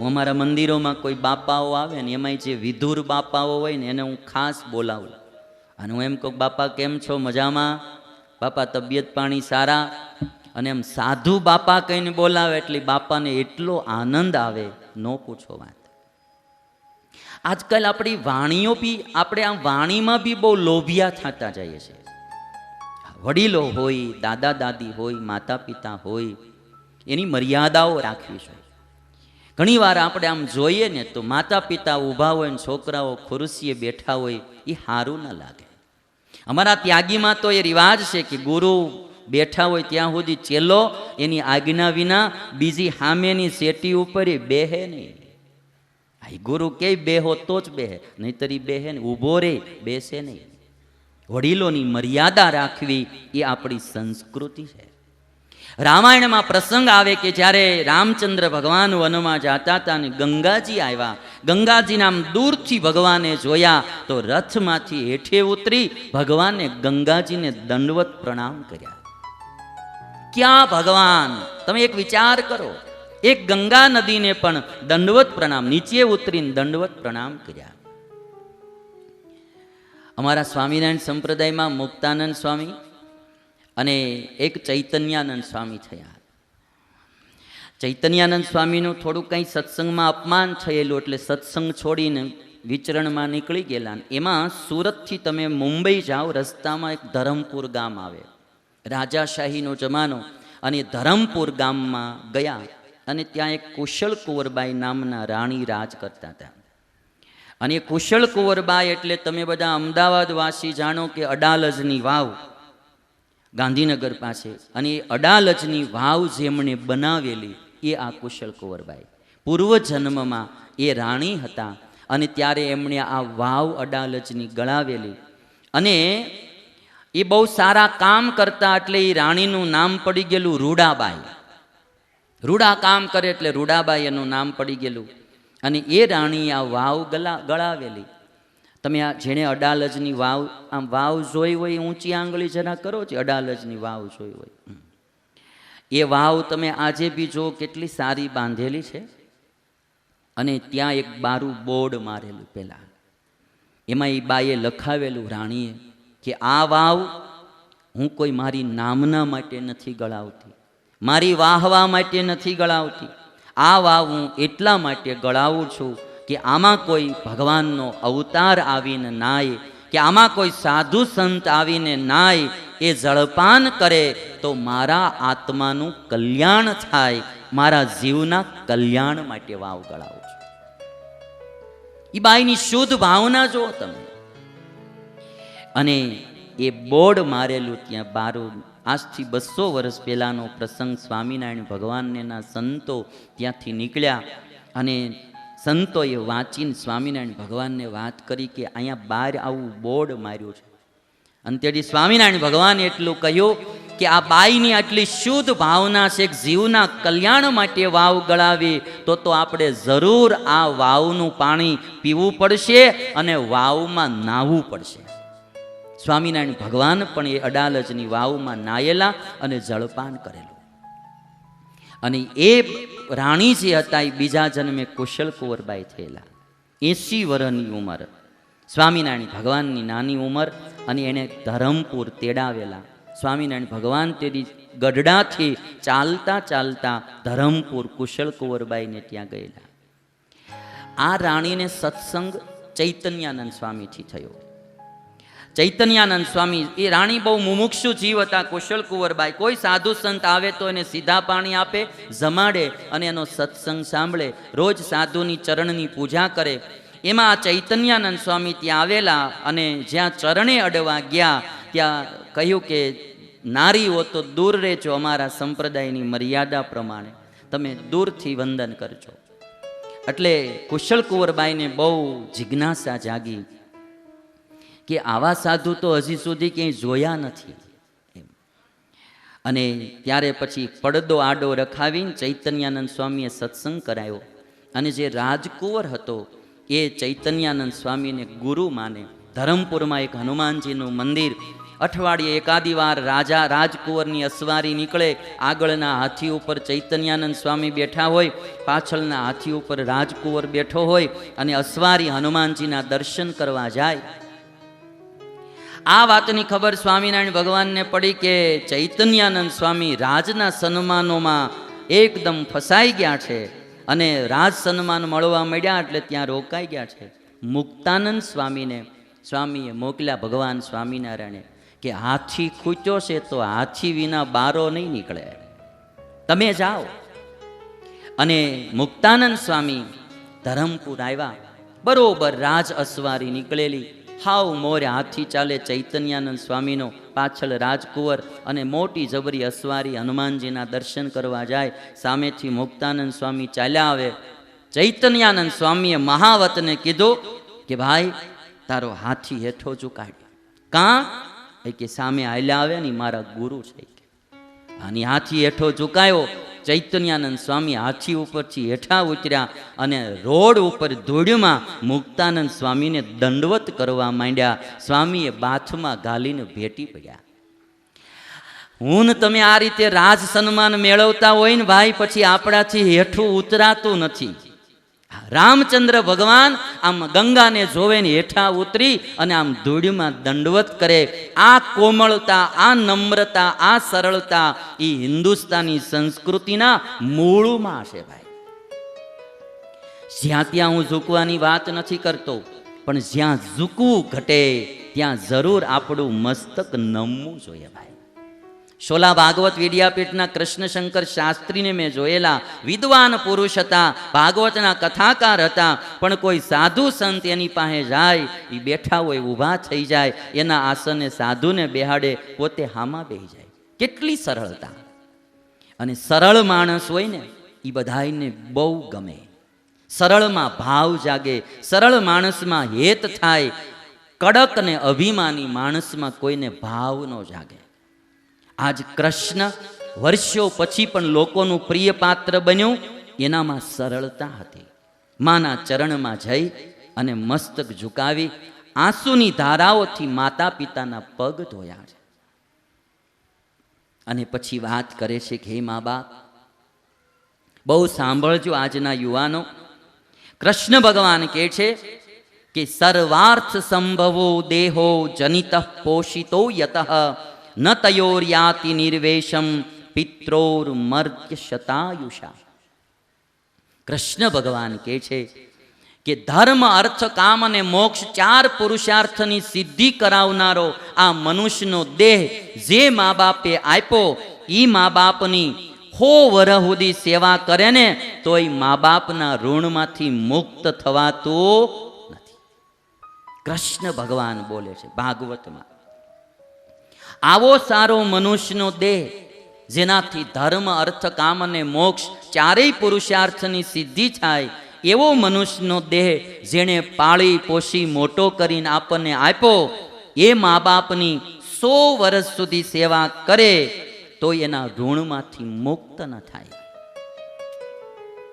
હું અમારા મંદિરોમાં કોઈ બાપાઓ આવે ને એમાંય જે વિધુર બાપાઓ હોય ને એને હું ખાસ બોલાવું. અને હું એમ કહું, બાપા, કેમ છો? મજામાં? બાપા, તબિયત પાણી સારા? અને એમ સાધુ બાપા કહીને બોલાવે એટલે બાપાને એટલો આનંદ આવે, ન પૂછો વાત. આજકાલ આપણી વાણીઓ બી, આપણે આ વાણીમાં બી બહુ લોભિયા થતા જઈએ છીએ. વડીલો હોય, દાદા દાદી હોય, માતા પિતા હોય, એની મર્યાદાઓ રાખવી જોઈએ. ઘણીવાર આપણે આમ જોઈએ ને તો માતા પિતા ઊભા હોય ને છોકરાઓ ખુરશીએ બેઠા હોય એ સારું ન લાગે. અમારા ત્યાગીમાં તો એ રિવાજ છે કે ગુરુ બેઠા હોય ત્યાં સુધી ચેલો, એની આજ્ઞા વિના બીજી સામેની સેટી ઉપર એ બેહે નહીં. આ ગુરુ કે બેહો તો જ બેહે, નહીતર એ બેહે ને ઊભો રે, બેસે નહીં. વડીલોની મર્યાદા રાખવી એ આપણી સંસ્કૃતિ છે. રામાયણમાં પ્રસંગ આવે કે જ્યારે રામચંદ્ર ભગવાન વનમાં જાતા હતા અને ગંગાજી આવ્યા ગંગાજીને આમ દૂરથી ભગવાને જોયા, તો રથમાંથી હેઠે ઉતરી ભગવાને ગંગાજીને દંડવત પ્રણામ કર્યા. ક્યાં ભગવાન? તમે એક વિચાર કરો. એક ગંગા નદીને પણ દંડવત પ્રણામ, નીચે ઉતરીને દંડવત પ્રણામ કર્યા. અમારા સ્વામિનારાયણ સંપ્રદાયમાં મુક્તાનંદ સ્વામી અને એક ચૈતન્યાનંદ સ્વામી થયા. ચૈતન્યાનંદ સ્વામીનું થોડું કંઈ સત્સંગમાં અપમાન થયેલું એટલે સત્સંગ છોડીને વિચરણમાં નીકળી ગયેલા. એમાં સુરતથી તમે મુંબઈ જાઓ, રસ્તામાં એક ધરમપુર ગામ આવે. રાજાશાહીનો જમાનો અને ધરમપુર ગામમાં ગયા અને ત્યાં એક કુશળ કુંવરબાઈ નામના રાણી રાજ કરતા હતા. અને કુશળ કુંવરબાઈ એટલે તમે બધા અમદાવાદવાસી જાણો કે અડાલજની વાવ. ગાંધીનગર પાસે અને એ અડાલજની વાવ જેમણે બનાવેલી એ આ કુશળ કુંવરબાઈ. પૂર્વ જન્મમાં એ રાણી હતા અને ત્યારે એમણે આ વાવ અડાલજની ગળાવેલી. અને એ બહુ સારા કામ કરતા એટલે એ રાણીનું નામ પડી ગયેલું રૂડાબાઈ. રૂડા કામ કરે એટલે રૂડાબાઈ એનું નામ પડી ગયેલું. અને એ રાણી આ વાવ ગળા ગળાવેલી તમે આ જેણે અડાલજની વાવ, આમ વાવ જોઈ હોય ઊંચી આંગળી જરા કરો છો અડાલજની વાવ જોઈ હોય. એ વાવ તમે આજે બી જો કેટલી સારી બાંધેલી છે. અને ત્યાં એક બારું બોર્ડ મારેલું પહેલાં એમાં એ બાએ લખાવેલું રાણીએ કે આ વાવ હું કોઈ મારી નામના માટે નથી ગળાવતી. મારી વાહવા માટે નથી ગળાવતી. આ વાવ હું એટલા માટે ગળાવું છું કે આમાં કોઈ ભગવાનનો અવતાર આવીને નાય, કે આમાં કોઈ સાધુ સંત આવીને નાય, એ જળપાન કરે તો મારા આત્માનું કલ્યાણ થાય, મારા જીવના કલ્યાણ માટે વાવ ગળાવું છું. એ બાઈની શુદ્ધ ભાવના જો તમે. અને એ બોર્ડ મારેલું ત્યાં બારું, આજથી બસો વર્ષ પહેલાંનો પ્રસંગ સ્વામિનારાયણ ભગવાનના સંતો ત્યાંથી નીકળ્યા અને સંતોએ વાંચીને સ્વામિનારાયણ ભગવાનને વાત કરી કે અહીંયા બહાર આવું બોર્ડ માર્યું છે. અને તેથી સ્વામિનારાયણ ભગવાને એટલું કહ્યું કે આ બાઈની આટલી શુદ્ધ ભાવના છે જીવના કલ્યાણ માટે વાવ ગળાવી, તો તો આપણે જરૂર આ વાવનું પાણી પીવું પડશે અને વાવમાં નાહવું પડશે. સ્વામિનારાયણ ભગવાન પણ એ અડાલજની વાવમાં નાયેલા અને જળપાન કરેલું. અને એ રાણી જે હતા એ બીજા જન્મે કુશલ કુંવરબાઈ થયેલા. એંસી વર્ષની ઉંમર. સ્વામિનારાયણ ભગવાનની નાની ઉંમર અને એણે ધરમપુર તેડાવેલા. સ્વામિનારાયણ ભગવાન તેની ગઢડાથી ચાલતા ચાલતા ધરમપુર કુશળ કુંવરબાઈને ત્યાં ગયેલા. આ રાણીને સત્સંગ ચૈતન્યાનંદ સ્વામીથી થયો. ચૈતન્યાનંદ સ્વામી એ રાણી બહુ મુમુક્ષુ જીવ હતા, કુશળ કુંવરબાઈ. કોઈ સાધુ સંત આવે તો એને સીધા પાણી આપે, જમાડે અને એનો સત્સંગ સાંભળે. રોજ સાધુની ચરણની પૂજા કરે. એમાં ચૈતન્યાનંદ સ્વામી ત્યાં આવેલા અને જ્યાં ચરણે અડવા ગયા, ત્યાં કહ્યું કે, નારીઓ તો દૂર રહેજો અમારા સંપ્રદાયની મર્યાદા પ્રમાણે. તમે દૂરથી વંદન કરજો. એટલે કુશળ કુંવરબાઈને બહુ જિજ્ઞાસા જાગી. કે આવા સાધુ તો હજી સુધી ક્યાંય જોયા નથી. અને ત્યારે પછી પડદો આડો રખાવીને ચૈતન્યાનંદ સ્વામીએ સત્સંગ કરાયો. અને જે રાજકુંવર હતો, એ ચૈતન્યાનંદ સ્વામીને ગુરુ માને. ધરમપુરમાં એક હનુમાનજીનું મંદિર. અઠવાડિયે એકાદી વાર રાજા રાજકુંવરની અસવારી નીકળે. આગળના હાથી ઉપર ચૈતન્યાનંદ સ્વામી બેઠા હોય, પાછળના હાથી ઉપર રાજકુંવર બેઠો હોય અને અસવારી હનુમાનજીના દર્શન કરવા જાય. આ વાતની ખબર સ્વામિનારાયણ ભગવાનને પડી કે ચૈતન્યાનંદ સ્વામી રાજના સન્માનોમાં એકદમ ફસાઈ ગયા છે અને રાજ સન્માન મળવા મળ્યા એટલે ત્યાં રોકાઈ ગયા છે. મુક્તાનંદ સ્વામીને સ્વામીએ મોકલ્યા ભગવાન સ્વામિનારાયણે કે હાથી ખૂચ્યો છે તો હાથી વિના બારો નહીં નીકળે. તમે જાઓ. અને મુક્તાનંદ સ્વામી ધરમપુર આવ્યા. બરોબર રાજ અસવારી નીકળેલી. હાવ મોરે હાથી ચાલે ચૈતન્યાનંદ સ્વામીનો પાછળ રાજકુંવર અને મોટી જબરી અસવારી હનુમાનજીના દર્શન કરવા જાય, સામેથી મુક્તાનંદ સ્વામી ચાલ્યા આવે. ચૈતન્યાનંદ સ્વામીએ મહાવતને કીધું કે, ભાઈ, તારો હાથી હેઠો ઝુકાડ્યો કાં? એ કે સામે હાલ્યા આવે ને મારા ગુરુ છે. આની હાથી હેઠો ઝુકાયો ચૈતન્યાનંદ સ્વામી હાથી ઉપરથી હેઠા ઉતર્યા અને રોડ ઉપર ધૂળમાં મુક્તાનંદ સ્વામીને દંડવત કરવા માંડ્યા. સ્વામીએ બાથમાં ગાલીને ભેટી પડ્યા. હું ને તમે આ રીતે રાજ સન્માન મેળવતા હોય ને ભાઈ, પછી આપણાથી હેઠું ઉતરાતું નથી. રામચંદ્ર ભગવાન આમ ગંગાને જોવે ને હેઠા ઉતરી અને આમ ધૂળમાં દંડવત કરે. આ કોમળતા, આ નમ્રતા, આ સરળતા એ હિન્દુસ્તાની સંસ્કૃતિના મૂળમાં છે ભાઈ. જ્યાં ત્યાં હું ઝૂકવાની વાત નથી કરતો, પણ જ્યાં ઝૂકવું ઘટે, ત્યાં જરૂર આપણું મસ્તક નમવું જોઈએ ભાઈ. શોલા ભાગવત વિદ્યાપીઠના કૃષ્ણશંકર શાસ્ત્રીને મેં જોયેલા. વિદ્વાન પુરુષ હતા, ભાગવતના કથાકાર હતા, પણ કોઈ સાધુ સંત એની પાસે જાય એ બેઠા હોય, ઊભા થઈ જાય, એના આસને સાધુને બેહાડે, પોતે હામાં બેહી જાય. કેટલી સરળતા. અને સરળ માણસ હોય ને એ બધાને બહુ ગમે. સરળમાં ભાવ જાગે, સરળ માણસમાં હેત થાય, કડક અને અભિમાની માણસમાં કોઈને ભાવ ન જાગે. આજ કૃષ્ણ વર્ષો પછી પણ લોકોનું પ્રિય પાત્ર બન્યું. એનામાં સરળતા હતી. માના ચરણમાં જઈ અને મસ્તક ઝુકાવી આંસુની ધારાઓથી માતા પિતાના પગ ધોયા છે. અને પછી વાત કરે છે કે, હે મા બાપ, બહુ સાંભળજો આજના યુવાનો. કૃષ્ણ ભગવાન કહે છે કે, સર્વાર્થ સંભવો દેહો જનિત પોષિતો યત. ન તયોર્યાતિ નિર્વેશમ પિત્રોર્મર્ત્ય શતાયુષા કૃષ્ણ ભગવાન કહે છે કે ધર્મ અર્થ કામ અને મોક્ષ ચાર પુરુષાર્થની સિદ્ધિ કરાવનારો આ મનુષ્યનો દેહ જે મા બાપે આપ્યો એ મા બાપની હો વરહ સુધી સેવા કરે ને તો એ મા બાપના ઋણમાંથી મુક્ત થવાતું નથી કૃષ્ણ ભગવાન બોલે છે ભાગવતમાં આવો સારો મનુષ્યનો દેહ, જેનાથી ધર્મ, અર્થ, કામ અને મોક્ષ ચારેય પુરુષાર્થની સિદ્ધિ થાય, એવો મનુષ્યનો દેહ જેણે પાળી પોષી મોટો કરીને આપણને આપ્યો, એ મા બાપની સો વર્ષ સુધી સેવા કરે, તો એના ઋણમાંથી મુક્ત ન થાય.